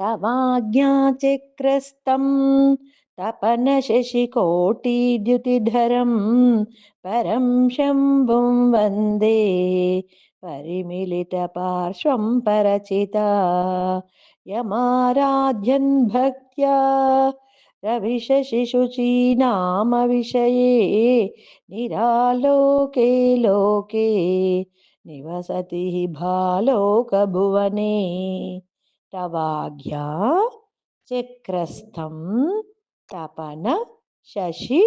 तवाज्ञाचक्रस्तं तपनशशिकोटिद्युतिधरं परं शम्भुं वंदे परिमिलितपार्श्वं परचिता यमाराध्यन् भक्त्या रविशशिशुचीनामविषये निरालोके लोके निवसति भालोकभुवने तवाज्ञा चक्रस्थं तपन शशि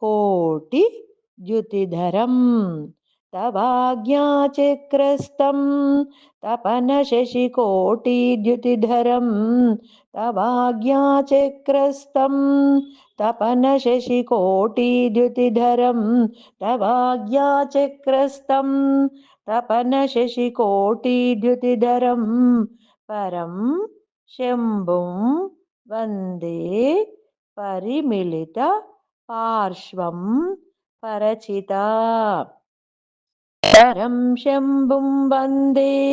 कोटि द्युतिधरं तवाज्ञाचक्रस्तं तपन शशि शशिकोटिद्युतिधरं तवाज्ञाचक्रस्तं तपन शशिकोटिद्युतिधरं तवाज्ञाचक्रस्तं तपन शशिकोटिद्युतिधरं परं शम्भुं वंदे परिमिलित पार्श्वं परचिता परं शम्भुं वंदे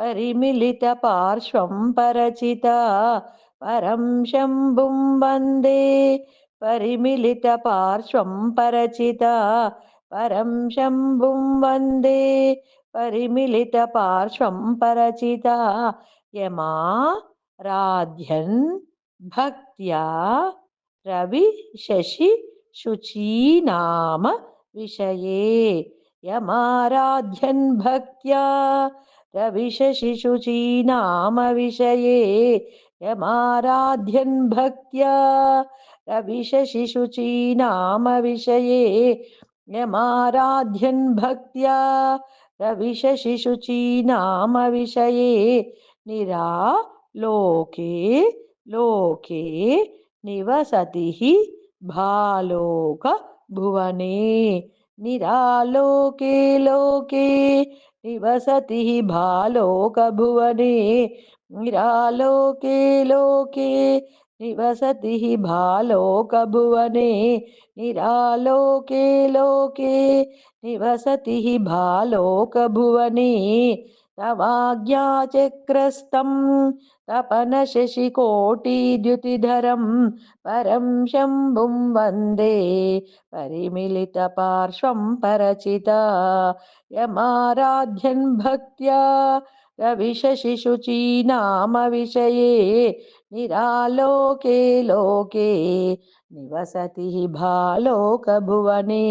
परिमिलितपार्श्वं परचिता परं शम्भुं वंदे परिमिलितपार्श्वं परचिता परं शम्भुं वंदे परिमिलितपार्श्वं परचिता। यमाराध्यन् भक्त्या रविशशि शुचीनाम विषये। यमाराध्यन् भक्त्या रविशशिशुचीनाम विषये। यमाराध्यन् भक्त्या रविशशिशुचीनाम विषये। यमाराध्यन् भक्त्या रविशशिशुचीनाम विषये निरालोके लोके निवसति भालोकभुवने निरालोके लोके निवसति भालोकभुवने निरालोके लोके निवसति हि भालोकभुवने, निरालोके लोके। निवसति हि भालोकभुवने तवाज्ञाचक्रस्तं तपनशशिकोटिद्युतिधरं, परं शम्भुं वंदे। परिमिलितपार्श्वं परचिता, यमाराध्यन् भक्त्या, रविशशिशुचीनामविषये। निरालोके लोके निवसति भालोकभुवने।